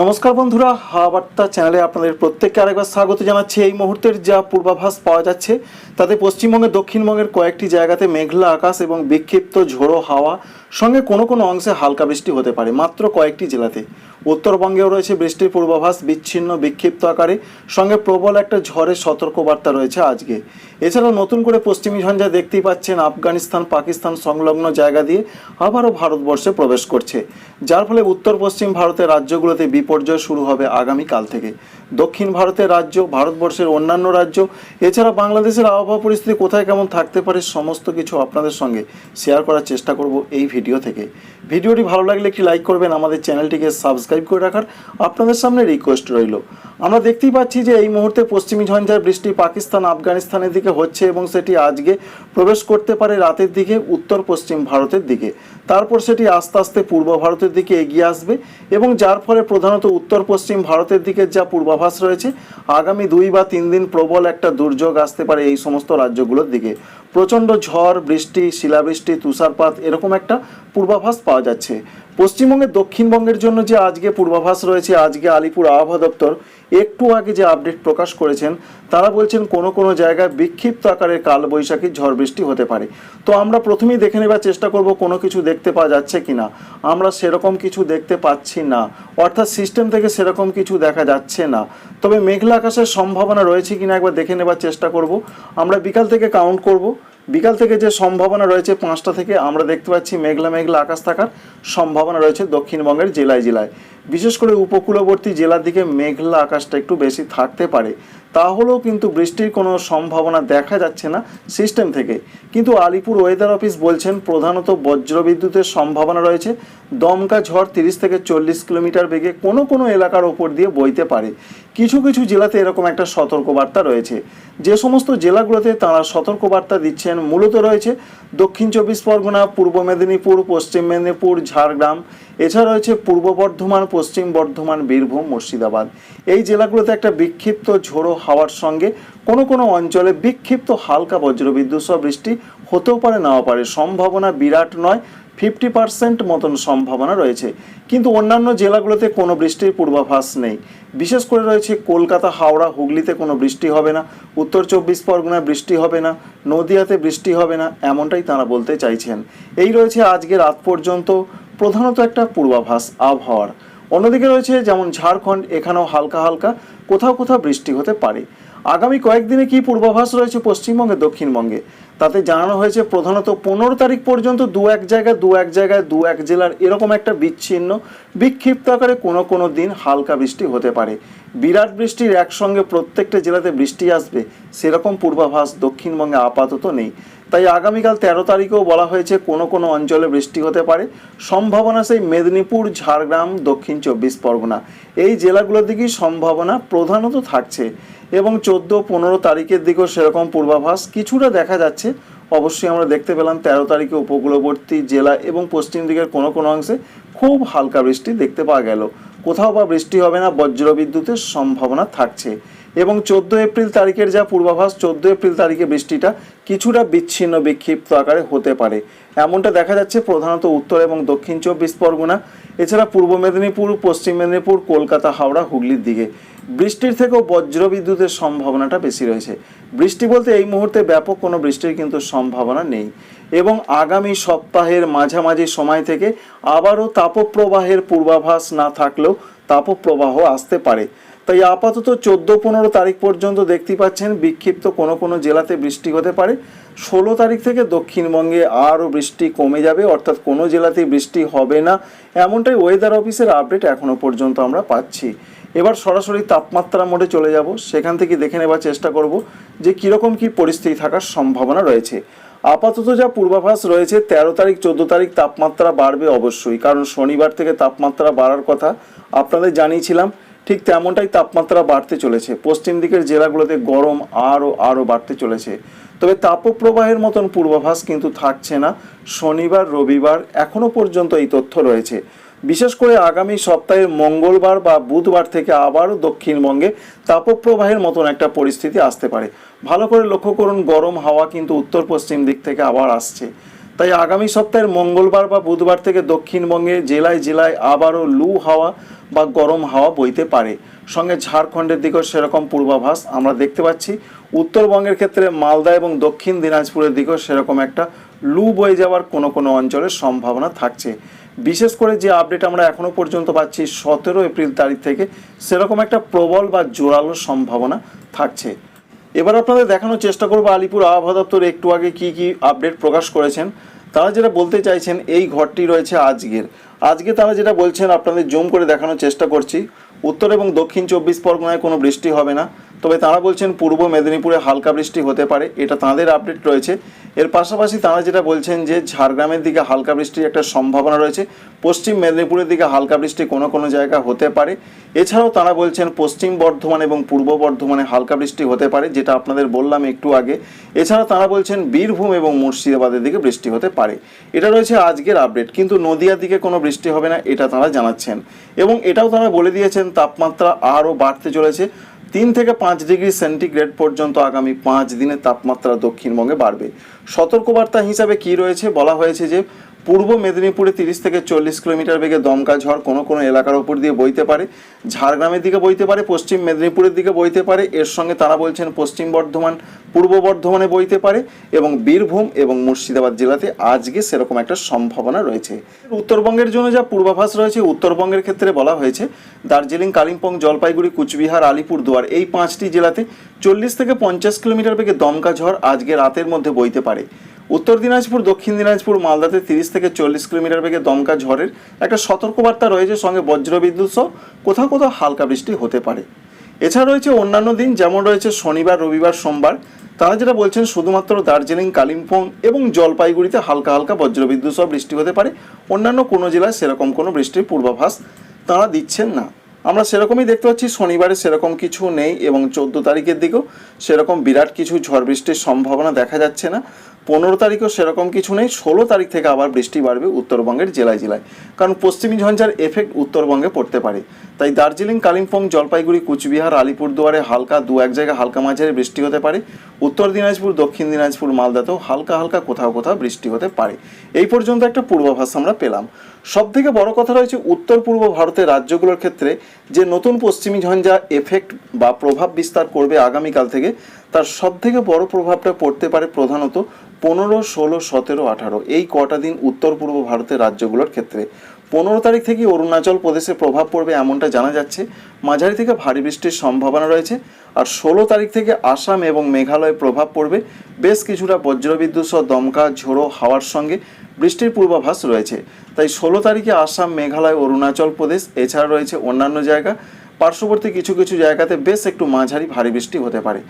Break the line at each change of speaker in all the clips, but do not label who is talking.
নমস্কার বন্ধুরা, হাওয়া চ্যানেলে আপনাদের প্রত্যেককে আরেকবার স্বাগত জানাচ্ছি। এই মুহূর্তের যা পূর্বাভাস পাওয়া যাচ্ছে, তাতে পশ্চিমবঙ্গে দক্ষিণবঙ্গের কয়েকটি জায়গাতে মেঘলা আকাশ এবং বিক্ষিপ্ত ঝোড়ো হাওয়া সঙ্গে কোনো কোনো অংশে হালকা বৃষ্টি হতে পারে, মাত্র কয়েকটি জেলাতে। উত্তরবঙ্গেও রয়েছে বৃষ্টির পূর্বাভাস, বিচ্ছিন্ন, বিক্ষিপ্ত আকারে। সঙ্গে প্রবল একটা ঝড়ের সতর্কবার্তা রয়েছে আজকে। এছাড়া নতুন করে পশ্চিমী ঝঞ্ঝা দেখতেই পাচ্ছেন আফগানিস্তান, পাকিস্তান সংলগ্ন জায়গা দিয়ে আবারও ভারতবর্ষে প্রবেশ করছে। যার ফলে উত্তর পশ্চিম ভারতের রাজ্যগুলোতে বিপর্যয় শুরু হবে আগামীকাল থেকে। দক্ষিণ ভারতের রাজ্য, ভারতবর্ষের অন্যান্য রাজ্য। এছাড়া বাংলাদেশের আবহাওয়া পরিস্থিতি কোথায় কেমন থাকতে পারে সমস্ত কিছু আপনাদের সঙ্গে শেয়ার করার চেষ্টা করব এই ভিডিও থেকে। ভিডিওটি ভালো লাগলে একটি লাইক করবেন, আমাদের চ্যানেলটিকে সাবস্ক্রাইব করে রাখার আপনাদের সামনে রিকোয়েস্ট রইল। আমরা দেখতেই পাচ্ছি যে এই মুহূর্তে পশ্চিমী ঝঞ্ঝার বৃষ্টি পাকিস্তান, আফগানিস্তানের দিকে হচ্ছে এবং সেটি আজকে প্রবেশ করতে পারে রাতের দিকে, উত্তর পশ্চিম ভারতের দিকে। তারপর সেটি আস্তে আস্তে পূর্ব ভারতের দিকে এগিয়ে আসবে এবং যার ফলে প্রধানত উত্তর পশ্চিম ভারতের দিকে যা পূর্বাভাস রয়েছে। আগামী দুই বা তিন দিন প্রবল একটা দুর্যোগ আসতে পারে এই সমস্ত রাজ্যগুলোর দিকে। প্রচণ্ড ঝড়, বৃষ্টি, শিলাবৃষ্টি, তুষারপাত এরকম একটা পূর্বাভাস পাওয়া যাচ্ছে। পশ্চিমবঙ্গের দক্ষিণবঙ্গের জন্য যে আজকে পূর্বাভাস রয়েছে, আজকে আলিপুর আবহাওয়া দপ্তর একটু আগে যে আপডেট প্রকাশ করেছেন, তারা বলছেন কোনো কোনো জায়গায় বিক্ষিপ্ত আকারের কালবৈশাখী ঝড় বৃষ্টি হতে পারে। তো আমরা প্রথমেই দেখে নেবার চেষ্টা করব কোনো কিছু দেখতে পাওয়া যাচ্ছে কিনা। আমরা সেরকম কিছু দেখতে পাচ্ছি না। অর্থাৎ সিস্টেম থেকে সেরকম কিছু দেখা যাচ্ছে না। তবে মেঘলা আকাশের সম্ভাবনা রয়েছে কিনা একবার দেখে নেবার চেষ্টা করব। আমরা বিকাল থেকে কাউন্ট করব। বিকাল থেকে যে সম্ভাবনা রয়েছে পাঁচটা থেকে আমরা দেখতে পাচ্ছি মেঘলা মেঘলা আকাশ থাকার সম্ভাবনা রয়েছে দক্ষিণবঙ্গের জেলায় জেলায়। বিশেষ করে উপকূলবর্তী জেলার দিকে মেঘলা আকাশটা একটু বেশি থাকতে পারে। তাহলেও কিন্তু বৃষ্টির কোনো সম্ভাবনা দেখা যাচ্ছে না সিস্টেম থেকে। কিন্তু আলিপুর ওয়েদার অফিস বলছেন, প্রধানত বজ্রবিদ্যুতের সম্ভাবনা রয়েছে। দমকা ঝড় তিরিশ থেকে চল্লিশ কিলোমিটার বেগে কোনো কোনো এলাকার ওপর দিয়ে বইতে পারে। কিছু কিছু জেলাতে এরকম একটা সতর্কবার্তা রয়েছে। যে সমস্ত জেলাগুলোতে তাঁরা সতর্কবার্তা দিচ্ছেন মূলত রয়েছে দক্ষিণ চব্বিশ পরগনা, পূর্ব মেদিনীপুর, পশ্চিম মেদিনীপুর, ঝাড়গ্রাম। এছাড়া রয়েছে পূর্ব বর্ধমান, পশ্চিম বর্ধমান, বীরভূম, মুর্শিদাবাদ। এই জেলাগুলোতে একটা বিক্ষিপ্ত ঝোড়ো হাওয়ার সঙ্গে কোনো কোনো অঞ্চলে বিক্ষিপ্ত হালকা বজ্রবিদ্যুৎ সহ বৃষ্টি হতেও পারে, নাও পারে। সম্ভাবনা বিরাট নয়, ফিফটি পার্সেন্ট মতন সম্ভাবনা রয়েছে। কিন্তু অন্যান্য জেলাগুলোতে কোনো বৃষ্টির পূর্বাভাস নেই। বিশেষ করে রয়েছে কলকাতা, হাওড়া, হুগলিতে কোনো বৃষ্টি হবে না, উত্তর চব্বিশ পরগনায় বৃষ্টি হবে না, নদিয়াতে বৃষ্টি হবে না, এমনটাই তারা বলতে চাইছেন। এই রয়েছে আজকে রাত পর্যন্ত প্রধানত একটা পূর্বাভাস, আবহাওয়ার। অন্যদিকে রয়েছে যেমন ঝাড়খণ্ড, এখানেও হালকা হালকা, কোথাও কোথাও বৃষ্টি হতে পারে। আগামী কয়েকদিনে কি পূর্বাভাস রয়েছে পশ্চিমবঙ্গে দক্ষিণবঙ্গে? তাতে জানানো হয়েছে প্রধানত পনেরো তারিখ পর্যন্ত দু এক জায়গায়, দু এক জায়গায়, দু এক জেলার এরকম একটা বিচ্ছিন্ন, বিক্ষিপ্ত আকারে কোনো কোনো দিন হালকা বৃষ্টি হতে পারে। বিরাট বৃষ্টির একসঙ্গে প্রত্যেকটা জেলাতে বৃষ্টি আসবে, সেরকম পূর্বাভাস দক্ষিণবঙ্গে আপাতত নেই। তাই আগামীকাল তেরো তারিখেও বলা হয়েছে কোনো কোনো অঞ্চলে বৃষ্টি হতে পারে। সম্ভাবনা সেই মেদিনীপুর, ঝাড়গ্রাম, দক্ষিণ চব্বিশ পরগনা। এই জেলাগুলোর দিকেই সম্ভাবনা প্রধানত থাকছে এবং চোদ্দ, পনেরো তারিখের দিকেও সেরকম পূর্বাভাস কিছুটা দেখা যাচ্ছে। অবশ্যই আমরা দেখতে পেলাম তেরো তারিখে উপকূলবর্তী জেলা এবং পশ্চিম দিকের কোনো কোনো অংশে খুব হালকা বৃষ্টি দেখতে পাওয়া গেল। কোথাও বা বৃষ্টি হবে না, বজ্রবিদ্যুতের সম্ভাবনা থাকছে। এবং চোদ্দ এপ্রিল তারিখের যা পূর্বাভাস, চোদ্দ এপ্রিল তারিখে বৃষ্টিটা কিছুটা বিচ্ছিন্ন বিক্ষিপ্ত আকারে হতে পারে। এমনটা দেখা যাচ্ছে প্রধানত উত্তর এবং দক্ষিণ চব্বিশ পরগনা। এছাড়া পূর্ব মেদিনীপুর, পশ্চিম মেদিনীপুর, কলকাতা, হাওড়া, হুগলির দিকে। বৃষ্টির থেকেও বজ্রবিদ্যুতের সম্ভাবনাটা বেশি রয়েছে। বৃষ্টি বলতে এই মুহূর্তে ব্যাপক কোনো বৃষ্টির কিন্তু সম্ভাবনা নেই। এবং আগামী সপ্তাহের মাঝামাঝি সময় থেকে আবারও তাপপ্রবাহের পূর্বাভাস না থাকলেও তাপপ্রবাহ আসতে পারে। তাই আপাতত চোদ্দ পনেরো তারিখ পর্যন্ত দেখতে পাচ্ছেন, বিক্ষিপ্ত কোনো কোনো জেলাতে বৃষ্টি হতে পারে। ষোলো তারিখ থেকে দক্ষিণবঙ্গে আরও বৃষ্টি কমে যাবে, অর্থাৎ কোনো জেলাতেই বৃষ্টি হবে না। এমনটাই ওয়েদার অফিসের আপডেট এখনও পর্যন্ত আমরা পাচ্ছি। এবার সরাসরি তাপমাত্রা মোডে চলে যাব, সেখান থেকে দেখে নেবার চেষ্টা করব যে কীরকম কী পরিস্থিতি থাকার সম্ভাবনা রয়েছে। আপাতত যা পূর্বাভাস রয়েছে, তেরো তারিখ, চোদ্দ তারিখ তাপমাত্রা বাড়বে অবশ্যই, কারণ শনিবার থেকে তাপমাত্রা বাড়ার কথা আপনাদের জানিয়েছিলাম। ঠিক তেমনটাই তাপমাত্রা বাড়তে চলেছে। পশ্চিম দিকের জেলাগুলোতে গরম আরও আরও বাড়তে চলেছে। তবে তাপপ্রবাহের মতন পূর্বাভাস কিন্তু থাকছে না। শনিবার, রবিবার এখনও পর্যন্ত এই তথ্য রয়েছে। বিশেষ করে আগামী সপ্তাহের মঙ্গলবার বা বুধবার থেকে আবারও দক্ষিণবঙ্গে তাপপ্রবাহের মতন একটা পরিস্থিতি আসতে পারে। ভালো করে লক্ষ্য করুন, গরম হাওয়া কিন্তু উত্তর পশ্চিম দিক থেকে আবার আসছে। তাই আগামী সপ্তাহের মঙ্গলবার বা বুধবার থেকে দক্ষিণবঙ্গে জেলায় জেলায় আবারও লু হাওয়া বা গরম হাওয়া বইতে পারে। সঙ্গে ঝাড়খণ্ডের দিকেও সেরকম পূর্বাভাস আমরা দেখতে পাচ্ছি। উত্তরবঙ্গের ক্ষেত্রে মালদা এবং দক্ষিণ দিনাজপুরের দিকেও সেরকম একটা লু বয়ে যাওয়ার কোনো কোনো অঞ্চলের সম্ভাবনা থাকছে। বিশেষ করে যে আপডেট আমরা এখনও পর্যন্ত পাচ্ছি, সতেরো এপ্রিল তারিখ থেকে সেরকম একটা প্রবল বা জোরালো সম্ভাবনা থাকছে। এবার আপনাদের দেখানোর চেষ্টা করব আলিপুর আবহাওয়া দপ্তর একটু আগে কি কি আপডেট প্রকাশ করেছেন। তারা যেটা বলতে চাইছেন, এই ঘরটি রয়েছে আজকের। আজকে তারা যেটা বলছেন, আপনাদের জুম করে দেখানোর চেষ্টা করছি। উত্তর এবং দক্ষিণ চব্বিশ পরগনায় কোনো বৃষ্টি হবে না। তবে তারা বলছেন পূর্ব মেদিনীপুরে হালকা বৃষ্টি হতে পারে, এটা তাদের আপডেট রয়েছে। এর পাশাপাশি তারা যেটা বলছেন যে ঝাড়গ্রামের দিকে হালকা বৃষ্টির একটা সম্ভাবনা রয়েছে, পশ্চিম মেদিনীপুরের দিকে হালকা বৃষ্টি কোনো কোনো জায়গা হতে পারে। এছাড়াও তারা বলছেন পশ্চিম বর্ধমান এবং পূর্ব বর্ধমানে হালকা বৃষ্টি হতে পারে, যেটা আপনাদের বললাম একটু আগে। এছাড়া তারা বলছেন বীরভূম এবং মুর্শিদাবাদের দিকে বৃষ্টি হতে পারে। এটা রয়েছে আজকের আপডেট কিন্তু নদিয়ার দিকে কোনো বৃষ্টি হবে না, এটা তারা জানাচ্ছেন। এবং এটাও তারা বলে দিয়েছেন, তাপমাত্রা আরও বাড়তে চলেছে। তিন থেকে পাঁচ ডিগ্রি সেন্টিগ্রেড পর্যন্ত আগামী পাঁচ দিনে তাপমাত্রা দক্ষিণবঙ্গে বাড়বে। সতর্কবার্তা হিসাবে কি রয়েছে? বলা হয়েছে যে পূর্ব মেদিনীপুরে তিরিশ থেকে চল্লিশ কিলোমিটার বেগে দমকা ঝড় কোনো কোনো এলাকার উপর দিয়ে বইতে পারে। ঝাড়গ্রামের দিকে বইতে পারে, পশ্চিম মেদিনীপুরের দিকে বইতে পারে। এর সঙ্গে তারা বলছেন পশ্চিম বর্ধমান, পূর্ব বর্ধমানে বইতে পারে এবং বীরভূম এবং মুর্শিদাবাদ জেলাতে আজকে সেরকম একটা সম্ভাবনা রয়েছে। উত্তরবঙ্গের জন্য যা পূর্বাভাস রয়েছে, উত্তরবঙ্গের ক্ষেত্রে বলা হয়েছে, দার্জিলিং, কালিম্পং, জলপাইগুড়ি, কুচবিহার আলিপুরদুয়ার এই পাঁচটি জেলাতে চল্লিশ থেকে পঞ্চাশ কিলোমিটার বেগে দমকা ঝড় আজকে রাতের মধ্যে বইতে পারে। উত্তর দিনাজপুর, দক্ষিণ দিনাজপুর, মালদাতে তিরিশ থেকে চল্লিশ কিলোমিটার বেগে দমকা ঝড়ের একটা সতর্কবার্তা রয়েছে সঙ্গে বজ্রবিদ্যুৎ সহ কোথাও কোথাও হালকা বৃষ্টি হতে পারে। এছাড়া রয়েছে অন্যান্য দিন, যেমন রয়েছে শনিবার, রবিবার, সোমবার। তারা যেটা বলছেন, শুধুমাত্র দার্জিলিং, কালিম্পং এবং জলপাইগুড়িতে হালকা হালকা বজ্রবিদ্যুৎ সহ বৃষ্টি হতে পারে। অন্যান্য কোনো জেলায় সেরকম কোনো বৃষ্টির পূর্বাভাস তারা দিচ্ছেন না। আমরা সেরকমই দেখতে পাচ্ছি, শনিবারে সেরকম কিছু নেই এবং চোদ্দ তারিখের দিকেও সেরকম বিরাট কিছু ঝড় বৃষ্টির সম্ভাবনা দেখা যাচ্ছে না। পনেরো তারিখেও সেরকম কিছু নেই, ষোলো তারিখ থেকে আবার বৃষ্টি বাড়বে উত্তরবঙ্গের জেলায় জেলায়। কারণ পশ্চিমী ঝঞ্ঝার এফেক্ট উত্তরবঙ্গে পড়তে পারে। তাই দার্জিলিং, কালিম্পং, জলপাইগুড়ি, কুচবিহার, আলিপুরদুয়ারে হালকা দু এক জায়গায় হালকা মাঝারি বৃষ্টি হতে পারে। উত্তর দিনাজপুর, দক্ষিণ দিনাজপুর, মালদাতেও হালকা হালকা কোথাও কোথাও বৃষ্টি হতে পারে। এই পর্যন্ত একটা পূর্বাভাস আমরা পেলাম। সব থেকে বড় কথা রয়েছে উত্তর পূর্ব ভারতের রাজ্যগুলোর ক্ষেত্রে যে নতুন পশ্চিমী ঝঞ্ঝা এফেক্ট বা প্রভাব বিস্তার করবে আগামীকাল থেকে তার সব থেকে বড় প্রভাবটা পড়তে পারে প্রধানত পনেরো, ষোলো, সতেরো, আঠারো। এই কটা দিন উত্তর, পূর্ব ভারতের রাজ্যগুলোর ক্ষেত্রে। পনেরো তারিখ থেকে অরুণাচল প্রদেশে প্রভাব পড়বে এমনটা জানা যাচ্ছে। মাঝারি থেকে ভারী বৃষ্টির সম্ভাবনা রয়েছে। আর ষোলো তারিখ থেকে আসাম এবং মেঘালয়ে প্রভাব পড়বে। বেশ কিছুটা বজ্রবিদ্যুৎ সহ দমকা, ঝোড়ো হাওয়ার সঙ্গে বৃষ্টির পূর্বাভাস রয়েছে। তাই ষোলো তারিখে আসাম, মেঘালয়, অরুণাচল প্রদেশ, এছাড়া রয়েছে অন্যান্য জায়গা। পার্শ্ববর্তী কিছু কিছু জায়গাতে বেশ একটু মাঝারি ভারী বৃষ্টি হতে পারে।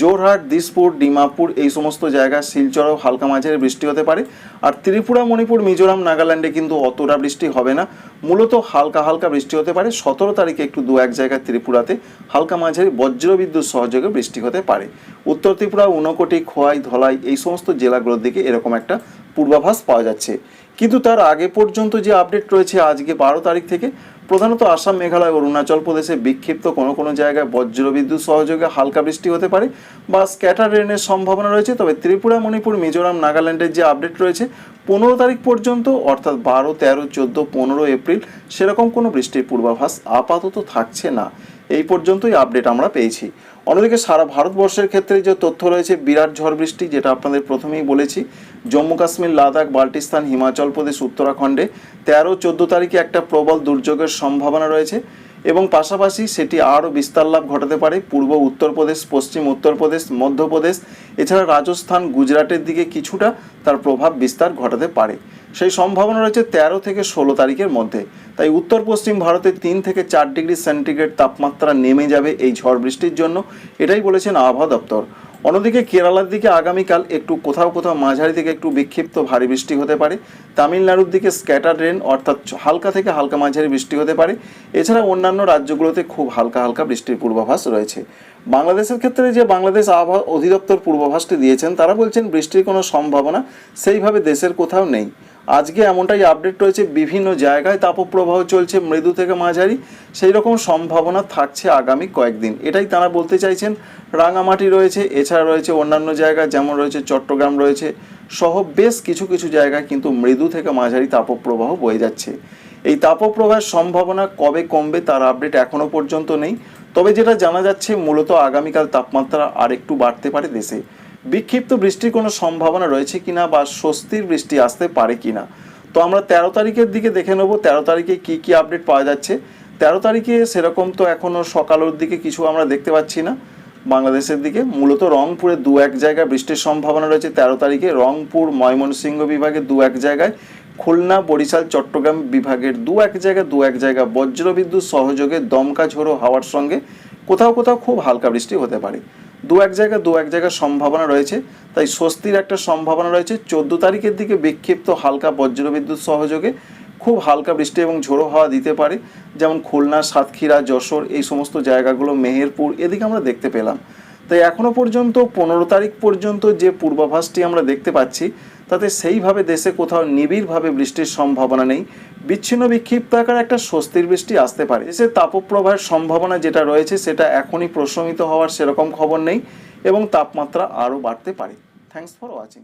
জোরহাট দিসপুর, ডিমাপুর এই সমস্ত জায়গায় শিলচরেও হালকা মাঝারি বৃষ্টি হতে পারে। আর ত্রিপুরা, মণিপুর, মিজোরাম, নাগাল্যান্ডে কিন্তু অতটা বৃষ্টি হবে না। মূলত হালকা হালকা বৃষ্টি হতে পারে। সতেরো তারিখে একটু দু এক জায়গায় ত্রিপুরাতে হালকা মাঝারি বজ্রবিদ্যুৎ সহযোগে বৃষ্টি হতে পারে। উত্তর ত্রিপুরা, ঊনকোটি, খোয়াই, ধলাই এই সমস্ত জেলাগুলোর দিকে এরকম একটা পূর্বাভাস পাওয়া যাচ্ছে। কিন্তু তার আগে পর্যন্ত যে আপডেট রয়েছে আজকে বারো তারিখ থেকে, প্রধানত আসাম, মেঘালয় অরুণাচল প্রদেশে বিক্ষিপ্ত কোনো কোনো জায়গায় বজ্রবিদ্যুৎ সহযোগে হালকা বৃষ্টি হতে পারে বা স্ক্যাটার রেনের সম্ভাবনা রয়েছে। তবে ত্রিপুরা, মণিপুর, মিজোরাম, নাগাল্যান্ডের যে আপডেট রয়েছে, পনেরো তারিখ পর্যন্ত অর্থাৎ বারো, তেরো, চোদ্দ, পনেরো এপ্রিল, সেরকম কোনো বৃষ্টির পূর্বাভাস আপাতত থাকছে না। এই পর্যন্তই আপডেট আমরা পেয়েছি। অন্যদিকে সারা ভারতবর্ষের ক্ষেত্রে যে তথ্য রয়েছে, বিরাট ঝড় বৃষ্টি, যেটা আপনাদের প্রথমেই বলেছি, জম্মু কাশ্মীর, লাদাখ, বাল্টিস্তান, হিমাচল প্রদেশ, উত্তরাখণ্ডে তেরো, চোদ্দ তারিখে একটা প্রবল দুর্যোগের সম্ভাবনা রয়েছে। এবং পাশাপাশি সেটি আরও বিস্তার লাভ ঘটাতে পারে পূর্ব উত্তরপ্রদেশ পশ্চিম উত্তরপ্রদেশ মধ্যপ্রদেশ এছাড়া রাজস্থান, গুজরাটের দিকে কিছুটা তার প্রভাব বিস্তার ঘটাতে পারে। সেই সম্ভাবনা রয়েছে তেরো থেকে ষোলো তারিখের মধ্যে। তাই উত্তর পশ্চিম ভারতে তিন থেকে চার ডিগ্রি সেন্টিগ্রেড তাপমাত্রা নেমে যাবে এই ঝড় বৃষ্টির জন্য, এটাই বলেছেন আবহাওয়া দপ্তর। অন্যদিকে কেরালার দিকে আগামীকাল একটু কোথাও কোথাও মাঝারি থেকে একটু বিক্ষিপ্ত ভারী বৃষ্টি হতে পারে। তামিলনাড়ুর দিকে স্ক্যাটার রেন অর্থাৎ হালকা থেকে হালকা মাঝারি বৃষ্টি হতে পারে। এছাড়া অন্যান্য রাজ্যগুলোতে খুব হালকা হালকা বৃষ্টির পূর্বাভাস রয়েছে। বাংলাদেশের ক্ষেত্রে যে বাংলাদেশ আবহাওয়া অধিদপ্তর পূর্বাভাসটি দিয়েছেন, তারা বলছেন বৃষ্টির কোনো সম্ভাবনা সেইভাবে দেশের কোথাও নেই। আজকে এমনটাই আপডেট রয়েছে বিভিন্ন জায়গায়, তাপপ্রবাহ চলছে, মৃদু থেকে মাঝারি সেই রকম সম্ভাবনা থাকছে আগামী কয়েকদিন। এটাই তারা বলতে চাইছেন। রাঙামাটি রয়েছে, এছাড়া রয়েছে অন্যান্য জায়গা, যেমন রয়েছে চট্টগ্রাম রয়েছে, সহ বেশ কিছু কিছু জায়গায় কিন্তু মৃদু থেকে মাঝারি তাপপ্রবাহ বয়ে যাচ্ছে। এই তাপপ্রবাহের সম্ভাবনা কবে কমবে তার আপডেট এখনও পর্যন্ত নেই। তবে যেটা জানা যাচ্ছে, মূলত আগামীকাল তাপমাত্রা আর একটু বাড়তে পারে দেশে। বিক্ষিপ্ত বৃষ্টির কোনো সম্ভাবনা রয়েছে কিনা বা স্বস্তির বৃষ্টি আসতে পারে কিনা? তো আমরা তেরো তারিখের দিকে দেখে নেব, তেরো তারিখে কি কি আপডেট পাওয়া যাচ্ছে। তেরো তারিখে সেরকম তো এখনও সকালের দিকে কিছু আমরা দেখতে পাচ্ছি না। বাংলাদেশের দিকে মূলত রংপুরে দু এক জায়গায় বৃষ্টির সম্ভাবনা রয়েছে তেরো তারিখে। রংপুর, ময়মনসিংহ বিভাগে দু এক জায়গায়, খুলনা, বরিশাল, চট্টগ্রাম বিভাগের দু এক জায়গায়, দু এক জায়গা বজ্রবিদ্যুৎ সহযোগে দমকা ঝোড়ো হাওয়ার সঙ্গে কোথাও কোথাও খুব হালকা বৃষ্টি হতে পারে। দু এক জায়গা, দু এক জায়গায় সম্ভাবনা রয়েছে। তাই স্বস্তির একটা সম্ভাবনা রয়েছে। চোদ্দ তারিখের দিকে বিক্ষিপ্ত হালকা বজ্রবিদ্যুৎ সহযোগে খুব হালকা বৃষ্টি এবং ঝোড়ো হাওয়া দিতে পারে, যেমন খুলনা, সাতক্ষীরা, যশোর এই সমস্ত জায়গাগুলো, মেহেরপুর এদিকে আমরা দেখতে পেলাম। তাই এখনও পর্যন্ত পনেরো তারিখ পর্যন্ত যে পূর্বাভাসটি আমরা দেখতে পাচ্ছি তাতে সেইভাবে দেশে কোথাও নিবিড়ভাবে বৃষ্টির সম্ভাবনা নেই। বিচ্ছিন্ন বিক্ষিপ্ত আকার একটা স্বস্তির বৃষ্টি আসতে পারে। দেশে তাপপ্রবাহের সম্ভাবনা যেটা রয়েছে, সেটা এখনই প্রশমিত হওয়ার সেরকম খবর নেই এবং তাপমাত্রা আরও বাড়তে পারে। Thanks for watching